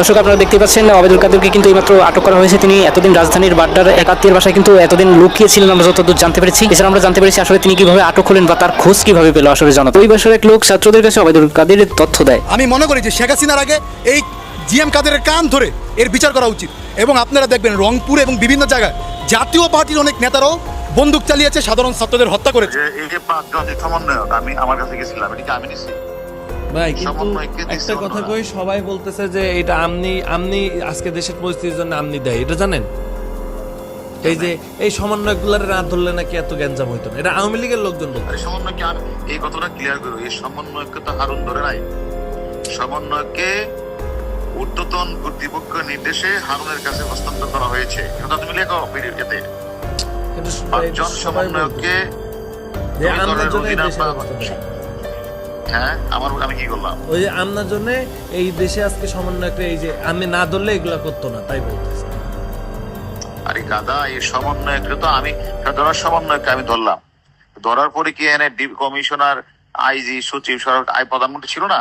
দর্শক আপনারা দেখতে পাচ্ছেন ওবায়দুল কাদেরকে কিন্তু এইমাত্র আটক করা হয়েছে। তিনি এতদিন রাজধানীর বাড্ডার একাত্মীয় বাসায় কিন্তু এতদিন লুকিয়েছিলেন আমরা যতদূর জানতে পেরেছি। এছাড়া আমরা জানতে পেরেছি আসলে তিনি কীভাবে আটক হলেন বা তার খোঁজ কীভাবে পেল আসলে জনতা। ওই বাসার এক লোক ছাত্রদের কাছে ওবায়দুল কাদের তথ্য দেয়। আমি মনে করি যে শেখ হাসিনার আগে এই জিএম কাদেরের কান ধরে এর বিচার করা উচিত। এবং আপনারা দেখবেন রংপুর এবং বিভিন্ন জায়গায় জাতীয় পার্টির অনেক নেতারাও বন্দুক চালিয়েছে সাধারণ ছাত্রদের হত্যা করেছে। এই যে পাঁচজন সমন্বয়ক আমি আমার কাছে গেছিলাম এটা আমি নিচ্ছি ভাই কিন্তু একটা কথা কই সবাই বলতেছে যে এটা আমনি আমনি আজকে দেশের পরিস্থিতির জন্য আমনি দেয় এটা জানেন? এই যে এই সমন্বয়গুলার না ধরলে নাকি এত গ্যাঞ্জাম হইতো না। এটা আওয়ামী লীগের লোকজন বলতো আরে সমন্বয়কে আমি এই কথাটা ক্লিয়ার করো এই সমন্বয়কে তো হারুন ধরে নাই। সমন্বয়কে ঊর্ধ্বতন কর্তৃপক্ষের নির্দেশে হারুনের কাছে হস্তান্তর করা হয়েছে। এটা তুমি লেখো ভিডিও এতে পাঁচজন এটা সমন্বয়কে হ্যাঁ? আমার আমি কি করলাম? ওই যে আমনার জন্য এই দেশে আজকে সমন্বয়কে এই যে আমি না ধরলে এগুলা করতো না তাই বলতেছে। আরে গাদা এই সমন্বয়কে তো আমি ধরার সমন্বয়কে আমি ধরলাম। ধরার পরে কি এনে ডিপ কমিশনার আইজি সচিব সরকার আই প্রধানমন্ত্রী ছিল না?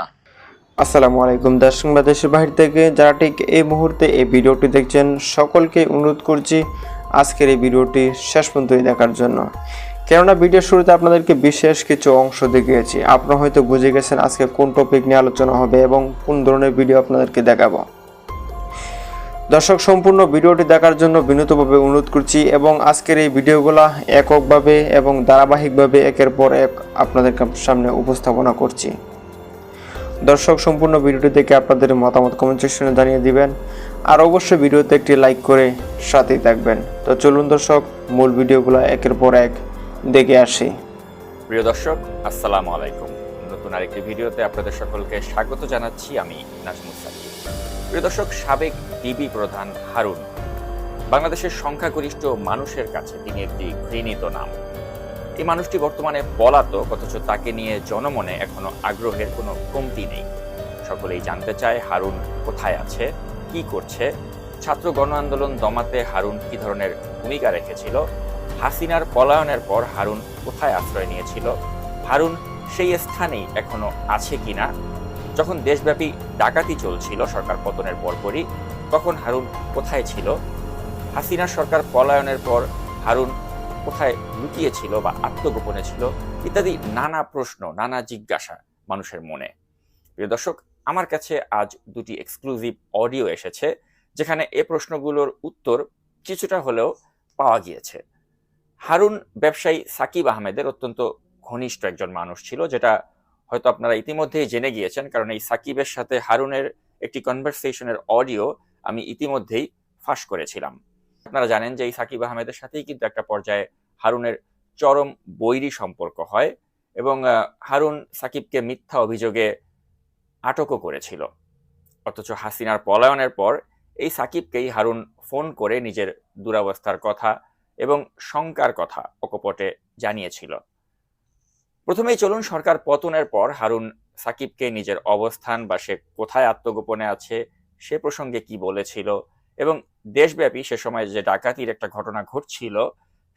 আসসালামু আলাইকুম। দর্শক বা দেশের বাহির থেকে যারা ঠিক এই মুহূর্তে এই ভিডিওটি দেখছেন সকলকে অনুরোধ করছি আজকের এই ভিডিওটি শেষ পর্যন্ত দেখার জন্য। কেননা ভিডিওর শুরুতে আপনাদেরকে বিশেষ কিছু অংশ দেখিয়েছি। আপনারা হয়তো বুঝে গেছেন আজকে কোন টপিক নিয়ে আলোচনা হবে এবং কোন ধরনের ভিডিও আপনাদেরকে দেখাবো। দর্শক, সম্পূর্ণ ভিডিওটি দেখার জন্য বিনীতভাবে অনুরোধ করছি এবং আজকের এই ভিডিওগুলো এককভাবে এবং ধারাবাহিকভাবে একের পর এক আপনাদের সামনে উপস্থাপনা করছি। দর্শক, সম্পূর্ণ ভিডিওটি দেখে আপনাদের মতামত কমেন্ট সেকশনে জানিয়ে দিবেন। আর অবশ্যই ভিডিওতে একটি লাইক করে সাথেই থাকবেন। তো চলুন দর্শক, মূল ভিডিওগুলো একের পর এক দেখে আসি। প্রিয় দর্শক, আসসালামু আলাইকুম। নতুন আরেকটি ভিডিওতে আপনাদের সকলকে স্বাগত জানাচ্ছি আমি নাজমুল সাকিব প্রিয় দর্শক, সাবেক ডিবি প্রধান হারুন। বাংলাদেশের সংখ্যাগরিষ্ঠ মানুষের কাছে তিনি একটি ঘৃণিত নাম। এই মানুষটি বর্তমানে পলাতক, অথচ তাকে নিয়ে জনমনে এখনও আগ্রহের কোনো কমতি নেই। সকলেই জানতে চায় হারুন কোথায় আছে, কি করছে। ছাত্র গণ আন্দোলন দমাতে হারুন কি ধরনের ভূমিকা রেখেছিল হাসিনার পলায়নের পর হারুন কোথায় আশ্রয় নিয়েছিল? হারুন সেই স্থানেই এখনও আছে কিনা? যখন দেশব্যাপী ডাকাতি চলছিল সরকার পতনের পরপরই, তখন হারুন কোথায় ছিল? হাসিনার সরকার পলায়নের পর হারুন কোথায় লুকিয়েছিল বা আত্মগোপনে ছিল ইত্যাদি নানা প্রশ্ন, নানা জিজ্ঞাসা মানুষের মনে। প্রিয় দর্শক, আমার কাছে আজ দুটি এক্সক্লুসিভ অডিও এসেছে, যেখানে এ প্রশ্নগুলোর উত্তর কিছুটা হলেও পাওয়া গিয়েছে। হারুন ব্যবসায়ী সাকিব আহমেদের অত্যন্ত ঘনিষ্ঠ একজন মানুষ ছিল, যেটা হয়তো আপনারা ইতিমধ্যেই জেনে গিয়েছেন, কারণ এই সাকিবের সাথে হারুনের একটি কনভারসেশনের অডিও আমি ইতিমধ্যেই ফাঁস করেছিলাম। আপনারা জানেন যে এই সাকিব আহমেদের সাথেই কিন্তু একটা পর্যায়ে হারুনের চরম বৈরী সম্পর্ক হয় এবং হারুন সাকিবকে মিথ্যা অভিযোগে আটকও করেছিল। অথচ হাসিনার পলায়নের পর এই সাকিবকেই হারুন ফোন করে নিজের দুরাবস্থার কথা এবং শঙ্কার কথা অকপটে জানিয়েছিল। প্রথমেই চলুন সরকার পতনের পর হারুন সাকিবকে নিজের অবস্থান বা সে কোথায় আত্মগোপনে আছে, সে প্রসঙ্গে কি বলেছিল এবং দেশব্যাপী সে সময় যে ডাকাতির একটা ঘটনা ঘটছিল,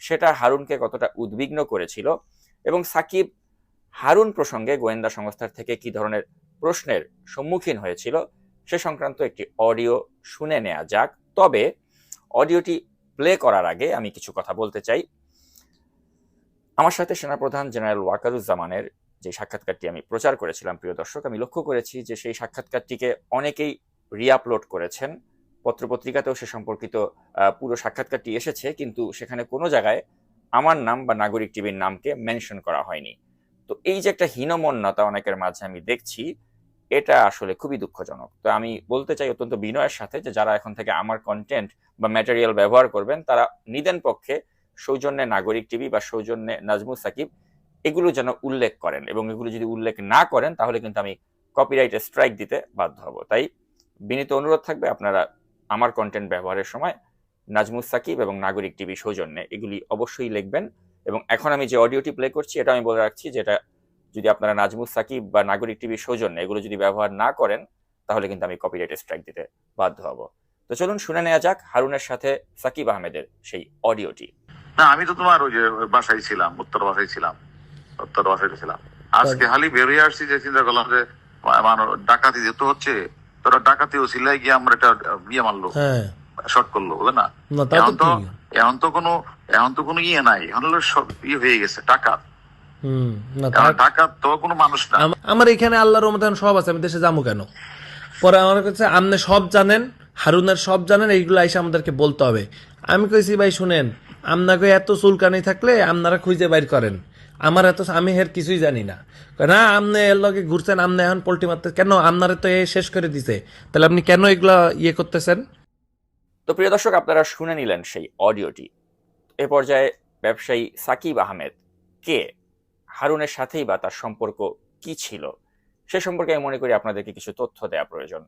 সেটা হারুনকে কতটা উদ্বিগ্ন করেছিল এবং সাকিব হারুন প্রসঙ্গে গোয়েন্দা সংস্থার থেকে কি ধরনের প্রশ্নের সম্মুখীন হয়েছিল, সে সংক্রান্ত একটি অডিও শুনে নেওয়া যাক। তবে অডিওটি প্লে করার আগে আমি কিছু কথা বলতে চাই। আমার সাথে সেনাপ্রধান জেনারেল ওয়াকারুজ্জামানের যে সাক্ষাৎকারটি আমি প্রচার করেছিলাম, প্রিয় দর্শক, আমি লক্ষ্য করেছি যে সেই সাক্ষাৎকারটিকে অনেকেই রিআপলোড করেছেন। পত্রপত্রিকাতেও সে সম্পর্কিত পুরো সাক্ষাৎকারটি এসেছে, কিন্তু সেখানে কোনো জায়গায় আমার নাম বা নাগরিক টিভির নামকে মেনশন করা হয়নি। তো এই যে একটা হীনমন্যতা অনেকের মাঝে আমি দেখছি এটা আসলে খুবই দুঃখজনক। তো আমি বলতে চাই অত্যন্ত বিনয়ের সাথে যে যারা এখন থেকে আমার কন্টেন্ট বা ম্যাটেরিয়াল ব্যবহার করবেন, তারা নিদেন পক্ষে সৌজন্যে নাগরিক টিভি বা সৌজন্যে নাজমুল সাকিব এগুলো যেন উল্লেখ করেন এবং এগুলো যদি উল্লেখ না করেন, তাহলে কিন্তু আমি কপিরাইটে স্ট্রাইক দিতে বাধ্য হব। তাই বিনীত অনুরোধ থাকবে আপনারা আমার কন্টেন্ট ব্যবহারের সময় নাজমুল সাকিব এবং নাগরিক টিভি সৌজন্যে এগুলি অবশ্যই লিখবেন এবং এখন আমি যে অডিওটি প্লে করছি এটা আমি বলে রাখছি যেটা যদি আপনারা নাজমুল সাকিব বা নাগরিক টিভি সৌজন্য এগুলো যদি ব্যবহার না করেন তাহলে কিন্তু আমি কপিরাইটে স্ট্রাইক দিতে বাধ্য হব। তো চলুন শুনে নেওয়া যাক হারুনের সাথে সাকিব আহমেদের সেই অডিওটি না আমি তো তোমার ওই যে বাসায় ছিলাম উত্তর বাসায় ছিলাম উত্তর বাসায় ছিলাম। আজকে হালি বেরিয়ে আসছি যে চিন্তা করলাম যে মানুষ ডাকাতি যেহেতু হচ্ছে তোরা ডাকাতি ও সিলাই গিয়ে আমরা একটা বিয়ে মারলো হ্যাঁ। শর্ট করল বুঝলে না? না, তা তো এখন তো এখন তো কোনো এখন তো কোনো ইয়ে নাই এখন হলো সব ইয়ে হয়ে গেছে টাকা। হুম না এখন তো কোনো মানুষ না। আমার এখানে আল্লাহর রহমতে সব আছে আমি দেশে যাব কেন? পরে আমার কাছে আপনি সব জানেন হারুনের সব জানেন এইগুলো এসে আমাদেরকে বলতে হবে। আমি কইছি ভাই শুনেন আপনাকে এত চুলকানি থাকলে আপনারা খুঁজে বাইর করেন। আমার এত আমি হের কিছুই জানি না। না আপনি এর লগে ঘুরছেন আপনি এখন পোল্ট্রি মারতে কেন আপনারা তো এ শেষ করে দিছে। তাহলে আপনি কেন এগুলা ইয়ে করতেছেন? তো প্রিয় দর্শক আপনারা শুনে নিলেন সেই অডিওটি। এ পর্যায়ে ব্যবসায়ী সাকিব আহমেদ কে হারুনের সাথেই বা তার সম্পর্ক কি ছিল? সে সম্পর্কে আমি মনে করি আপনাদেরকে কিছু তথ্য দেওয়া প্রয়োজন।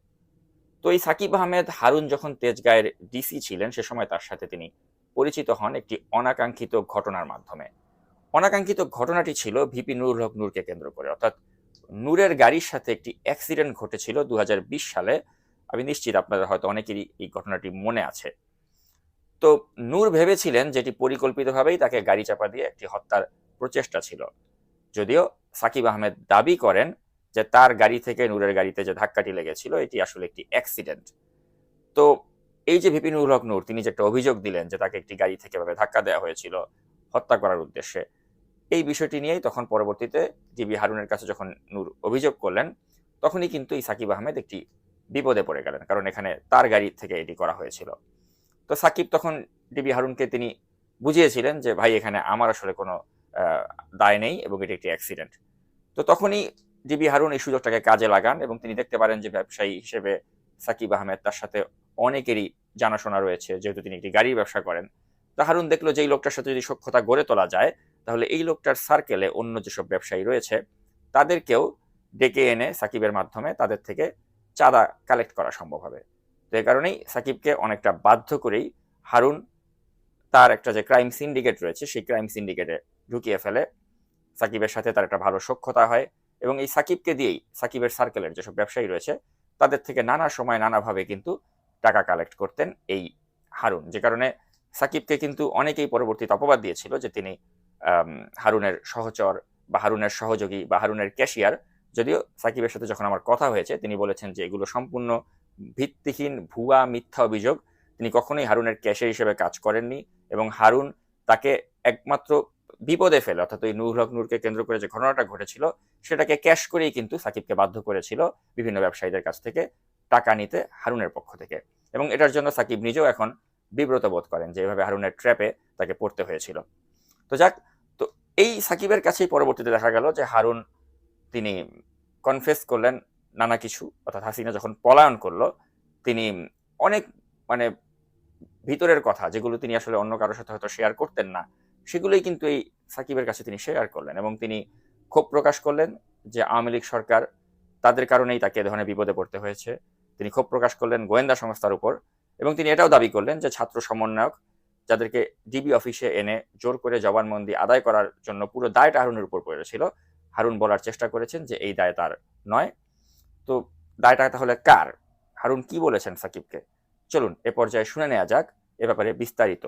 তো এই সাকিব আহমেদ, হারুন যখন তেজগাঁয়ের ডিসি ছিলেন, সে সময় তার সাথে তিনি পরিচিত হন একটি অনাকাঙ্ক্ষিত ঘটনার মাধ্যমে। অনাকাঙ্ক্ষিত ঘটনাটি ছিল ভিপি নুরুল হক নূরকে কেন্দ্র করে। অর্থাৎ নূরের গাড়ির সাথে একটি অ্যাক্সিডেন্ট ঘটেছিল দু হাজার বিশ সালে। আমি নিশ্চিত আপনাদের হয়তো অনেকেরই এই ঘটনাটি মনে আছে। তো নূর ভেবেছিলেন যেটি পরিকল্পিতভাবেই তাকে গাড়ি চাপা দিয়ে একটি হত্যার প্রচেষ্টা ছিল। যদিও সাকিব আহমেদ দাবি করেন যে তার গাড়ি থেকে নূরের গাড়িতে যে ধাক্কাটি লেগেছিল, এটি আসলে একটি অ্যাক্সিডেন্ট তো এই যে ভিপিনুল হক নূর, তিনি যে একটা অভিযোগ দিলেন যে তাকে একটি গাড়ি থেকে এভাবে ধাক্কা দেওয়া হয়েছিল, হত্যা করার উদ্দেশ্যে, এই বিষয়টি নিয়েই তখন পরবর্তীতে ডিবি হারুনের কাছে যখন নূর অভিযোগ করলেন, তখনই কিন্তু এই সাকিব আহমেদ একটি বিপদে পড়ে গেলেন, কারণ এখানে তার গাড়ি থেকে এটি করা হয়েছিল। তো সাকিব তখন ডিবি হারুনকে তিনি বুঝিয়েছিলেন যে, ভাই, এখানে আমার আসলে কোনো দায় নেই এবং এটি একটি অ্যাক্সিডেন্ট তো তখনই ডিবি হারুন এই সুযোগটাকে কাজে লাগান এবং তিনি দেখতে পারেন যে ব্যবসায়ী হিসেবে সাকিব আহমেদ তার সাথে অনেকেরই জানাশোনা রয়েছে, যেহেতু তিনি একটি গাড়ির ব্যবসা করেন। তো হারুন দেখল যে এই লোকটার সাথে যদি সক্ষতা গড়ে তোলা যায়, তাহলে এই লোকটার সার্কেলে অন্য যেসব ব্যবসায়ী রয়েছে, তাদেরকেও ডেকে এনে সাকিবের মাধ্যমে তাদের থেকে চাঁদা কালেক্ট করা সম্ভব হবে। তো এই কারণেই সাকিবকে অনেকটা বাধ্য করেই হারুন তার একটা যে ক্রাইম সিন্ডিকেট রয়েছে, সেই ক্রাইম সিন্ডিকেটে ঢুকিয়ে ফেলে। সাকিবের সাথে তার একটা ভালো সক্ষতা হয় এবং এই সাকিবকে দিয়েই, সাকিবের সার্কেলের যেসব ব্যবসায়ী রয়েছে, তাদের থেকে নানা সময় নানাভাবে কিন্তু টাকা কালেক্ট করতেন এই হারুন। যে কারণে সাকিবকে কিন্তু অনেকেই পরবর্তীতে অপবাদ দিয়েছিল যে তিনি হারুনের সহচর বা হারুনের সহযোগী বা হারুনের ক্যাশিয়ার যদিও সাকিবের সাথে যখন আমার কথা হয়েছে, তিনি বলেছেন যে এগুলো সম্পূর্ণ ভিত্তিহীন, ভুয়া, মিথ্যা অভিযোগ। তিনি কখনোই হারুনের ক্যাশিয়ার হিসেবে কাজ করেননি এবং হারুন তাকে একমাত্র বিপদে ফেলে, অর্থাৎ ওই নুরুল হক নূরকে কেন্দ্র করে যে ঘটনাটা ঘটেছিল, সেটাকে ক্যাশ করেই কিন্তু সাকিবকে বাধ্য করেছিল বিভিন্ন ব্যবসায়ীদের কাছ থেকে টাকা নিতে হারুনের পক্ষ থেকে। এবং এটার জন্য সাকিব নিজেও এখন বিব্রত বোধ করেন যে এভাবে হারুনের ট্র্যাপে তাকে পড়তে হয়েছিল। তো যাক, তো এই সাকিবের কাছেই পরবর্তীতে দেখা গেল যে হারুন তিনি কনফেস করলেন নানা কিছু, অর্থাৎ হাসিনা যখন পলায়ন করল, তিনি অনেক মানে ভিতরের কথা যেগুলো তিনি আসলে অন্য কারোর সাথে হয়তো শেয়ার করতেন না সেগুলোই কিন্তু এই সাকিবের কাছে তিনি শেয়ার করলেন এবং তিনি ক্ষোভ প্রকাশ করলেন যে আওয়ামী লীগ সরকার তাদের কারণেই তাকে এ ধরনের বিপদে পড়তে হয়েছে। তিনি ক্ষোভ প্রকাশ করলেন গোয়েন্দা সংস্থার উপর এবং তিনি এটাও দাবি করলেন যে ছাত্র সমন্বয়ক যাদেরকে ডিবি অফিসে এনে জোর করে জবানবন্দি আদায় করার জন্য পুরো দায়টা হারুনের উপর পড়েছিল। হারুন বলার চেষ্টা করেছেন যে এই দায় তার নয়। তো দায়টা তাহলে কার? হারুন কি বলেছেন সাকিবকে? চলুন, এ পর্যায়ে শুনে নেওয়া যাক। এ ব্যাপারে বিস্তারিত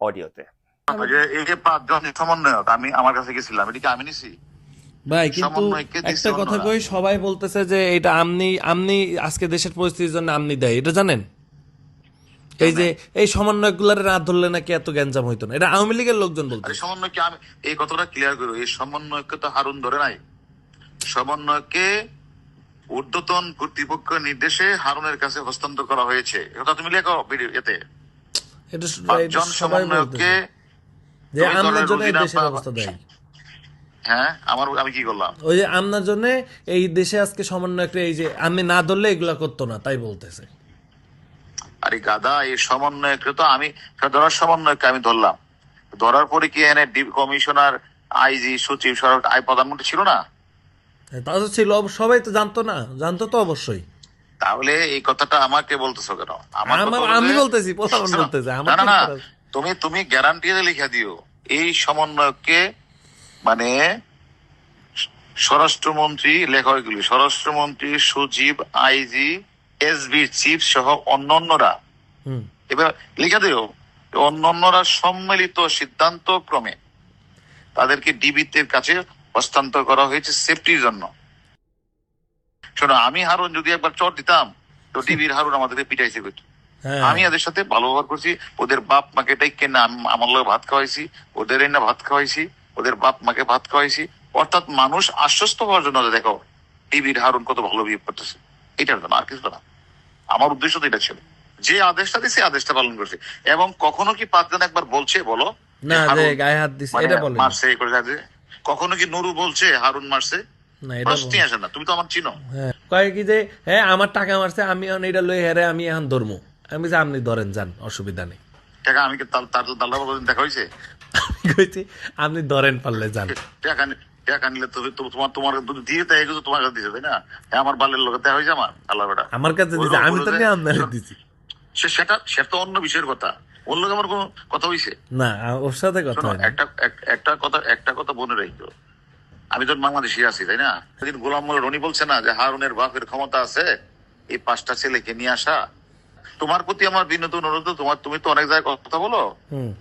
অডিওতে। এই যে- পাঁচজন সমন্বয়ক আমি আমার কাছে গেছিলাম এটা কি আমি নিছি? ভাই কিন্তু সমন্বয়কে দিছে একটা কথা কই সবাই বলতেছে যে এটা আমনি আমনি আজকে দেশের পরিস্থিতির জন্য আমনি দেয় এটা জানেন? এই যে এই সমন্বয়কগুলার রাত ধরলে নাকি এত গ্যাঞ্জাম হইতো না এটা আওয়ামী লীগের লোকজন বলতে আরে সমন্বয়কে আমি এই কথাটা ক্লিয়ার করব এই সমন্বয়কে তো হারুন ধরে নাই। সমন্বয়কে ঊর্ধ্বতন কর্তৃপক্ষ নির্দেশে হারুনের কাছে হস্তান্তর করা হয়েছে। এটা তুমি লেখো ভিডিও এতে। এটা স- সবাই সমন্বয়ককে বলতেছে। যে আমনার জন্য এই দেশের অবস্থা দেয়। হ্যাঁ আমার আমি কি করলাম? ওই যে আমনার জন্য এই দেশে আজকে সমন্বয়করা এই যে আমি না ধরলে এগুলা করতো না তাই বলতেছে। আরে গাদা এই সমন্বয়কে তো আমি ধরার সমন্বয়কে আমি ধরলাম। ধরার পরে কি এনে ডি- কমিশনার আইজি সচিব সরকার আই প্রধানমন্ত্রী ছিল না? তা তো ছিল সবাই তো জানতো না জানতো তো অবশ্যই। তাহলে এই কথাটা আমাকে বলতেছো কেন? আমার- আমি বলতেছি, প্রধানমন্ত্রী বলতেছে, আমার না না? তুমি তুমি গ্যারান্টি লিখে দিও। এই সমন্বয়কে মানে স্বরাষ্ট্রমন্ত্রী লেখা স্বরাষ্ট্রমন্ত্রী সচিব আইজি এসবি চিফ সহ অন্যান্যরা। এবার লিখে দিও অন্যান্যরা সম্মিলিত সিদ্ধান্ত ক্রমে তাদেরকে ডিবিতের কাছে হস্তান্তর করা হয়েছে সেফটির জন্য। শোনো আমি হারুন যদি একবার চট দিতাম তো ডিবির হারুন আমাদেরকে পিটাইছে হ্যাঁ আমি এদের সাথে ভালো ব্যবহার করছি। ওদের বাপ মাকে ডাইকে না আম- আমার লোক ভাত খাওয়াইছি। ওদের না ভাত খাওয়াইছি। ওদের বাপ মাকে ভাত খাওয়াইছি। অর্থাৎ মানুষ আশ্বস্ত হওয়ার জন্য দেখো টিভির হারুন কত ভালো বিহেভ করতেছে। এটার জন্য আর কিছু না। আমার উদ্দেশ্য তো এটা ছিল। যে আদেশটা দিছে আদেশটা পালন করছে। এবং কখনো কি পাঁচজন একবার বলছে বলো? না যে গায়ে হাত দিছে মানে এটা বলেন। মারছে করে যাচ্ছে। কখনো কি নুরু বলছে হারুন মারছে? না এটা প্রশ্নই আসে না। তুমি তো আমার চিনো। হ্যাঁ। কয় কি যে হ্যাঁ আমার টাকা মারছে আমি এখন এটা লই হেরে আমি এখন ধরমু। আমি যে আপনি ধরেন যান অসুবিধা নেই। টাকা আমি তার তার দাল্লা দেখা হয়েছে? কইছি আপনি ধরেন পারলে যান। টাকা টাকা নিলে তো তো- তোমার তোমার দিয়ে তাই তোমার কাছে দিছে তাই না? আমার বালের লোক দেখা হয়েছে আমার আল্লাহ বেটা। আমার কাছে দিছে আমি তো নিয়ে আপনার দিছি। সেটা সেটা তো অন্য বিষয়ের কথা। ওর লোক আমার কোনো কথা হইছে? না ওর সাথে কথা একটা একটা কথা একটা কথা মনে আমি তো বাংলাদেশি আছি তাই না? সেদিন গোলাম মোল্লা রনি বলছে না যে হারুনের বাপের ক্ষমতা আছে এই পাঁচটা ছেলেকে নিয়ে আসা তোমার প্রতি আমার বিনোদ অনুরোধ তোমার তুমি তো অনেক জায়গায় কথা বলো।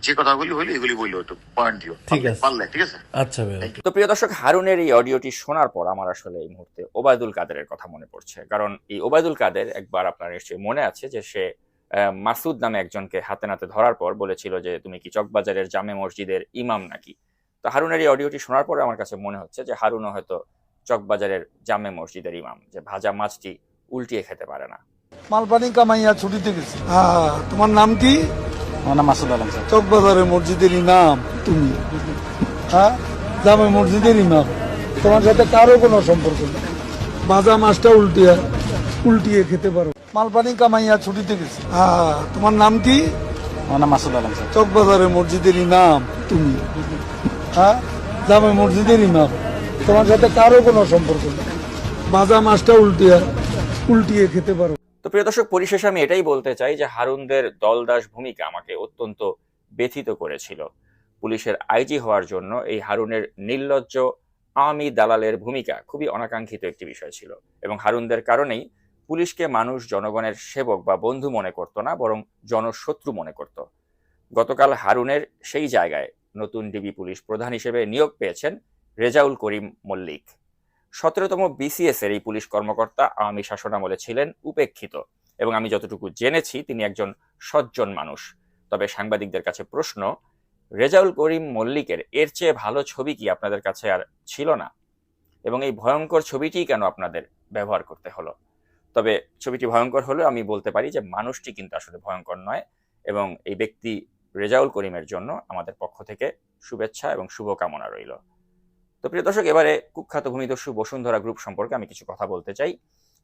যে কথাগুলি হইলে এগুলি বলল একটু পয়েন্ট দিও। ঠিক আছে। পারলে ঠিক আছে? আচ্ছা ভাই তো প্রিয় দর্শক হারুনের এই অডিওটি শোনার পর আমার আসলে এই মুহূর্তে ওবায়দুল কাদেরের কথা মনে পড়ছে। কারণ এই ওবায়দুল কাদের একবার আপনার নিশ্চয়ই মনে আছে যে সে মাসুদ নামে একজনকে হাতে নাতে ধরার পর বলেছিল যে তুমি কি চকবাজারের জামে মসজিদের ইমাম নাকি? তো হারুনের এই অডিওটি শোনার পরে আমার কাছে মনে হচ্ছে যে হারুনও হয়তো চকবাজারের জামে মসজিদের ইমাম যে ভাজা মাছটি উল্টিয়ে খেতে পারে না। মালপানি কামাইয়া ছুটিতে গেছি। হ্যাঁ তোমার নাম কি? আমার নাম মাসুদ আলম স্যার। চকবাজারের মসজিদের ইমাম তুমি। হ্যাঁ জামে মসজিদের ইমাম তোমার সাথে কারও কোনো সম্পর্ক নেই। ভাজা মাছটা উল্টিয়ে উল্টিয়ে খেতে পারো। মালপানি কামাইয়া ছুটিতে গেছি। হ্যাঁ তোমার নাম কি? আমার নাম মাসুদ আলম স্যার। চকবাজারের মসজিদের ইমাম তুমি। হ্যাঁ জামে মসজিদের ইমাম তোমার সাথে কারও কোনো সম্পর্ক নেই। ভাজা মাছটা উল্টিয়ে উল্টিয়ে খেতে পারো। তো প্রিয় দর্শক, পরিশেষে আমি এটাই বলতে চাই যে হারুনদের দলদাস ভূমিকা আমাকে অত্যন্ত ব্যথিত করেছিল। পুলিশের আইজি হওয়ার জন্য এই হারুনের নির্লজ্জ আওয়ামী দালালের ভূমিকা খুবই অনাকাঙ্ক্ষিত একটি বিষয় ছিল এবং হারুনদের কারণেই পুলিশকে মানুষ জনগণের সেবক বা বন্ধু মনে করত না, বরং জনশত্রু মনে করত। গতকাল হারুনের সেই জায়গায় নতুন ডিবি পুলিশ প্রধান হিসেবে নিয়োগ পেয়েছেন রেজাউল করিম মল্লিক। সতেরোতম বিসিএস এর এই পুলিশ কর্মকর্তা আওয়ামী শাসনামলে ছিলেন উপেক্ষিত এবং আমি যতটুকু জেনেছি তিনি একজন সজ্জন মানুষ। তবে সাংবাদিকদের কাছে প্রশ্ন, রেজাউল করিম মল্লিকের এর চেয়ে ভালো ছবি কি আপনাদের কাছে আর ছিল না? এবং এই ভয়ঙ্কর ছবিটি কেন আপনাদের ব্যবহার করতে হলো? তবে ছবিটি ভয়ঙ্কর হলেও আমি বলতে পারি যে মানুষটি কিন্তু আসলে ভয়ঙ্কর নয় এবং এই ব্যক্তি রেজাউল করিমের জন্য আমাদের পক্ষ থেকে শুভেচ্ছা এবং শুভকামনা রইল। তো প্রিয় দর্শক, এবারে কুখ্যাত ভূমিদস্যু বসুন্ধরা গ্রুপ সম্পর্কে আমি কিছু কথা বলতে চাই।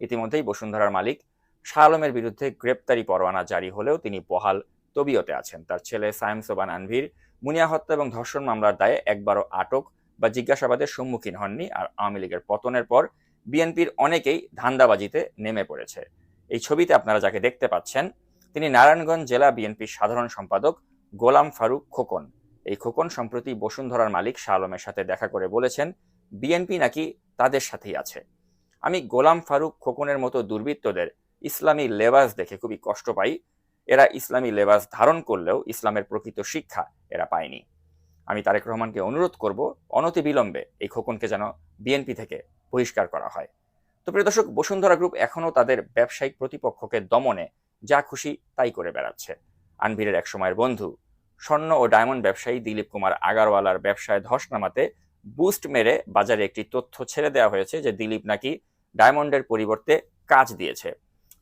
ইতিমধ্যেই বসুন্ধরার মালিক শাহ আলমের বিরুদ্ধে গ্রেপ্তারি পরোয়ানা জারি হলেও তিনি বহাল তবিয়তে আছেন। তার ছেলে সায়েম সোবান আনভির মুনিয়া হত্যা এবং ধর্ষণ মামলার দায়ে একবারও আটক বা জিজ্ঞাসাবাদের সম্মুখীন হননি আর আওয়ামী লীগের পতনের পর বিএনপির অনেকেই ধান্দাবাজিতে নেমে পড়েছে। এই ছবিতে আপনারা যাকে দেখতে পাচ্ছেন, তিনি নারায়ণগঞ্জ জেলা বিএনপির সাধারণ সম্পাদক গোলাম ফারুক খোকন। এই খোকন সম্প্রতি বসুন্ধরার মালিক শাহ আলমের সাথে দেখা করে বলেছেন, বিএনপি নাকি তাদের সাথেই আছে। আমি গোলাম ফারুক খোকনের মতো দুর্বৃত্তদের ইসলামী লেবাস দেখে খুবই কষ্ট পাই। এরা ইসলামী লেবাস ধারণ করলেও ইসলামের প্রকৃত শিক্ষা এরা পায়নি। আমি তারেক রহমানকে অনুরোধ করব, অনতিবিলম্বে এই খোকনকে যেন বিএনপি থেকে বহিষ্কার করা হয়। তো প্রিয় দর্শক, বসুন্ধরা গ্রুপ এখনও তাদের ব্যবসায়িক প্রতিপক্ষকে দমনে যা খুশি তাই করে বেড়াচ্ছে। আনভিরের একসময়ের বন্ধু স্বর্ণ ও ডায়মন্ড ব্যবসায়ী দিলীপ কুমার আগারওয়ালার ব্যবসায় ধস নামাতে বুস্ট মেরে বাজারে একটি তথ্য ছেড়ে দেওয়া হয়েছে যে দিলীপ নাকি ডায়মন্ডের পরিবর্তে কাজ দিয়েছে।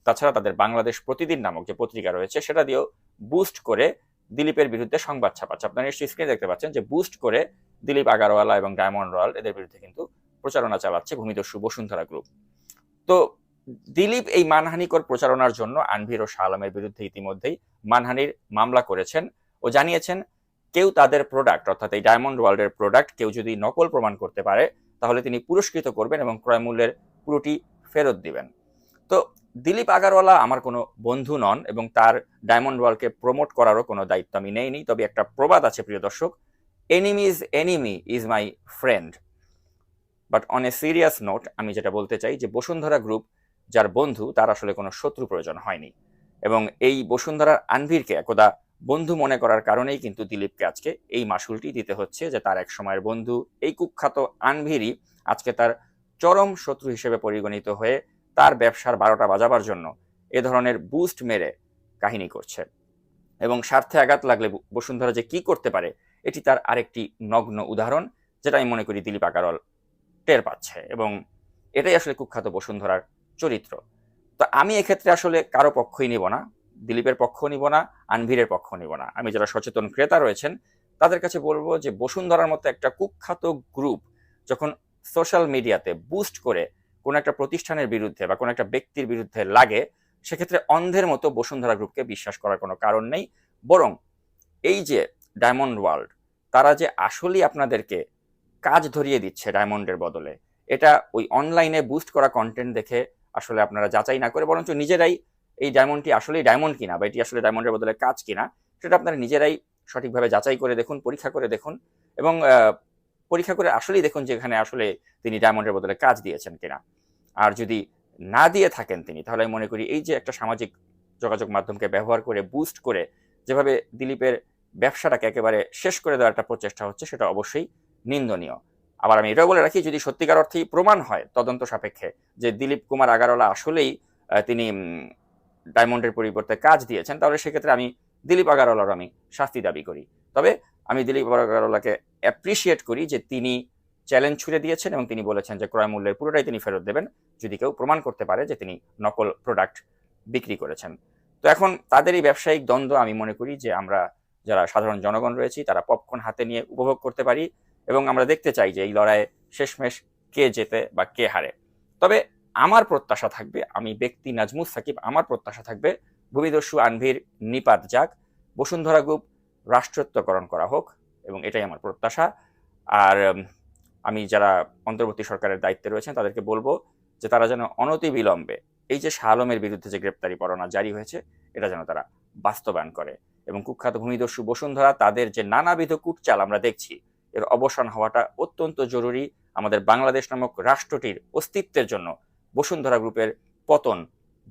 তাছাড়া তাদের বাংলাদেশ প্রতিদিন নামক যে পত্রিকা রয়েছে, সেটা দিয়েও বুস্ট করে দিলীপের বিরুদ্ধে সংবাদ ছাপাচ্ছে। আপনারা নিশ্চয়ই স্ক্রিনে দেখতে পাচ্ছেন যে বুস্ট করে দিলীপ আগারওয়ালা এবং ডায়মন্ড রয়্যাল এদের বিরুদ্ধে কিন্তু প্রচারণা চালাচ্ছে ভূমিদস্যু বসুন্ধরা গ্রুপ তো দিলীপ এই মানহানিকর প্রচারণার জন্য আনভির ও শাহ আলমের বিরুদ্ধে ইতিমধ্যেই মানহানির মামলা করেছেন। ও জানিয়েছেন, কেউ তাদের প্রোডাক্ট অর্থাৎ এই ডায়মন্ড ওয়ার্ল্ডের প্রোডাক্ট কেউ যদি নকল প্রমাণ করতে পারে, তাহলে তিনি পুরস্কৃত করবেন এবং ক্রয় মূল্যের পুরোটি ফেরত দিবেন। তো দিলীপ আগারওয়ালা আমার কোনো বন্ধু নন এবং তার ডায়মন্ড ওয়ার্ল্ডকে প্রমোট করারও কোনো দায়িত্ব আমি নেইনি, তবে একটা প্রবাদ আছে প্রিয় দর্শক enemy is enemy is my friend but on a serious note আমি যেটা বলতে চাই যে বসুন্ধরা গ্রুপ যার বন্ধু, তার আসলে কোনো শত্রু প্রয়োজন হয়নি। এবং এই বসুন্ধরার আনভিরকে একদা বন্ধু মনে করার কারণেই কিন্তু দিলীপকে আজকে এই মাসুলটি দিতে হচ্ছে যে তার এক সময়ের বন্ধু, এই কুখ্যাত আনভিরি আজকে তার চরম শত্রু হিসেবে পরিগণিত হয়ে তার ব্যবসার বারোটা বাজাবার জন্য এ ধরনের বুস্ট মেরে কাহিনী করছে। এবং স্বার্থে আঘাত লাগলে বসুন্ধরা যে কি করতে পারে, এটি তার আরেকটি নগ্ন উদাহরণ যেটা আমি মনে করি দিলীপ আগারওয়াল টের পাচ্ছে এবং এটাই আসলে কুখ্যাত বসুন্ধরার চরিত্র। তো আমি এক্ষেত্রে আসলে কারও পক্ষই নিব না দিলীপের পক্ষ নিব না, আনভিরের পক্ষ নিব না। আমি যারা সচেতন ক্রেতা রয়েছেন, তাদের কাছে বলব যে বসুন্ধরার মতো একটা কুখ্যাত গ্রুপ যখন সোশ্যাল মিডিয়াতে বুস্ট করে কোনো একটা প্রতিষ্ঠানের বিরুদ্ধে বা কোনো একটা ব্যক্তির বিরুদ্ধে লাগে, সেক্ষেত্রে অন্ধের মতো বসুন্ধরা গ্রুপকে বিশ্বাস করার কোনো কারণ নেই। বরং এই যে ডায়মন্ড ওয়ার্ল্ড তারা যে আসলেই আপনাদেরকে কাজ ধরিয়ে দিচ্ছে ডায়মন্ডের বদলে, এটা ওই অনলাইনে বুস্ট করা কন্টেন্ট দেখে আসলে আপনারা যাচাই না করে বরঞ্চ নিজেরাই এই ডায়মন্ডটি আসলেই ডায়মন্ড কিনা বা এটি আসলে ডায়মন্ডের বদলে কাজ কিনা, সেটা আপনারা নিজেরাই সঠিকভাবে যাচাই করে দেখুন, পরীক্ষা করে দেখুন এবং পরীক্ষা করে আসলেই দেখুন যে এখানে আসলে তিনি ডায়মন্ডের বদলে কাজ দিয়েছেন কিনা। আর যদি না দিয়ে থাকেন তিনি, তাহলে আমি মনে করি এই যে একটা সামাজিক যোগাযোগ মাধ্যমকে ব্যবহার করে বুস্ট করে যেভাবে দিলীপের ব্যবসাটাকে একেবারে শেষ করে দেওয়ার একটা প্রচেষ্টা হচ্ছে, সেটা অবশ্যই নিন্দনীয়। আবার আমি এটাও বলে রাখি, যদি সত্যিকার অর্থেই প্রমাণ হয় তদন্ত সাপেক্ষে যে দিলীপ কুমার আগারওয়ালা আসলেই তিনি ডায়মন্ডের পরিবর্তে কাজ দিয়েছেন, তাহলে সেক্ষেত্রে আমি দিলীপ আগারওয়ালার আমি শাস্তি দাবি করি। তবে আমি দিলীপ আগারওয়ালাকে অ্যাপ্রিসিয়েট করি যে তিনি চ্যালেঞ্জ ছুড়ে দিয়েছেন এবং তিনি বলেছেন যে ক্রয় মূল্যের পুরোটাই তিনি ফেরত দেবেন, যদি কেউ প্রমাণ করতে পারে যে তিনি নকল প্রোডাক্ট বিক্রি করেছেন। তো এখন তাদের এই ব্যবসায়িক দ্বন্দ্ব আমি মনে করি যে আমরা যারা সাধারণ জনগণ রয়েছি, তারা পপকর্ন হাতে নিয়ে উপভোগ করতে পারি এবং আমরা দেখতে চাই যে এই লড়াইয়ে শেষমেশ কে জেতে বা কে হারে। তবে আমার প্রত্যাশা থাকবে, আমি ব্যক্তি নাজমুস সাকিব, আমার প্রত্যাশা থাকবে ভূমিদস্যু আনভির নিপাত যাক, বসুন্ধরা গ্রুপ রাষ্ট্রত্বকরণ করা হোক, এবং এটাই আমার প্রত্যাশা। আর আমি যারা অন্তর্বর্তী সরকারের দায়িত্বে রয়েছেন তাদেরকে বলব যে তারা যেন অনতি বিলম্বে এই যে শাহ আলমের বিরুদ্ধে যে গ্রেপ্তারি পরোয়ানা জারি হয়েছে, এটা যেন তারা বাস্তবায়ন করে। এবং কুখ্যাত ভূমিদস্যু বসুন্ধরা, তাদের যে নানাবিধ কুটচাল আমরা দেখছি, এর অবসান হওয়াটা অত্যন্ত জরুরি আমাদের বাংলাদেশ নামক রাষ্ট্রটির অস্তিত্বের জন্য বসুন্ধরা গ্রুপের পতন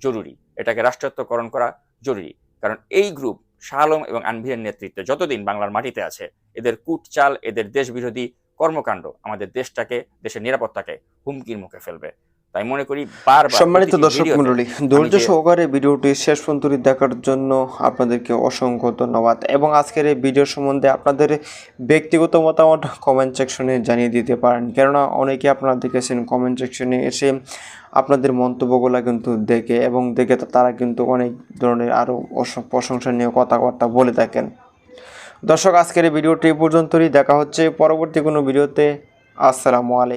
জরুরি। এটাকে রাষ্ট্রত্বকরণ করা জরুরি। কারণ এই গ্রুপ শাহ আলম এবং আনভিরের নেতৃত্বে যতদিন বাংলার মাটিতে আছে, এদের কুটচাল, এদের দেশবিরোধী কর্মকাণ্ড আমাদের দেশটাকে, দেশের নিরাপত্তাকে হুমকির মুখে ফেলবে। তাই মনে করি বারবার সম্মানিত দর্শক মন্ডলী ধৈর্য সহকারে ভিডিওটি শেষ পর্যন্ত দেখার জন্য আপনাদেরকে অসংখ্য ধন্যবাদ। এবং আজকের এই ভিডিও সম্বন্ধে আপনাদের ব্যক্তিগত মতামত কমেন্ট সেকশনে জানিয়ে দিতে পারেন। কেননা অনেকে আপনারা দেখেছেন কমেন্ট সেকশনে এসে আপনাদের মন্তব্যগুলো কিন্তু দেখে এবং দেখে তারা কিন্তু অনেক ধরনের আরও প্রশংসনীয় কথাবার্তা বলে থাকেন। দর্শক আজকের এই ভিডিওটি পর্যন্তই। দেখা হচ্ছে পরবর্তী কোনো ভিডিওতে। আসসালামু আলাইকুম।